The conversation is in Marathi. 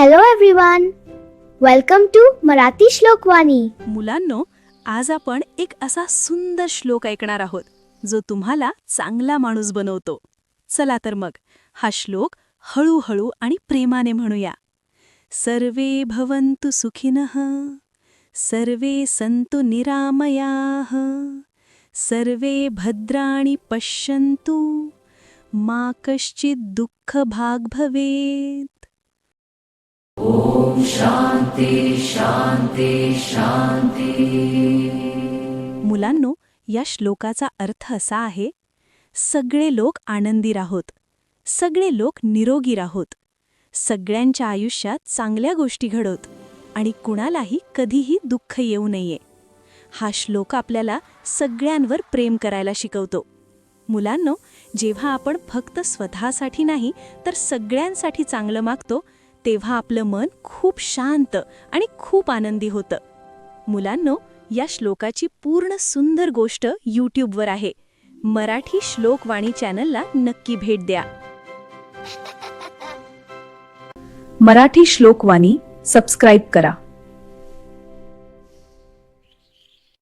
Hello everyone welcome to Marathi Shlokvani मुलांनो आज आपण एक असा सुंदर श्लोक ऐकणार आहोत जो तुम्हाला चांगला माणूस बनवतो. चला तर मग हा श्लोक हळूहळू आणि प्रेमाने म्हणूया. सर्वे भवन्तु सुखिनः सर्वे सन्तु निरामयाः सर्वे भद्राणि पश्यन्तु मा कश्चित् दुःख भाग भवेत् मुलांनो या श्लोकाचा अर्थ असा आहे सगळे लोक आनंदी राहोत सगळे लोक निरोगी राहोत सगळ्यांच्या आयुष्यात चांगल्या गोष्टी घडवत आणि कुणालाही कधीही दुःख येऊ नये. हा श्लोक आपल्याला सगळ्यांवर प्रेम करायला शिकवतो. मुलांनो जेव्हा आपण फक्त स्वतःसाठी नाही तर सगळ्यांसाठी चांगलं मागतो तेव्हा आपलं मन खूप शांत आणि खूप आनंदी होतं. मुलांनो या श्लोकाची पूर्ण सुंदर गोष्ट यूट्यूबवर आहे. मराठी श्लोकवाणी चॅनलला नक्की भेट द्या. मराठी श्लोकवाणी सबस्क्राईब करा.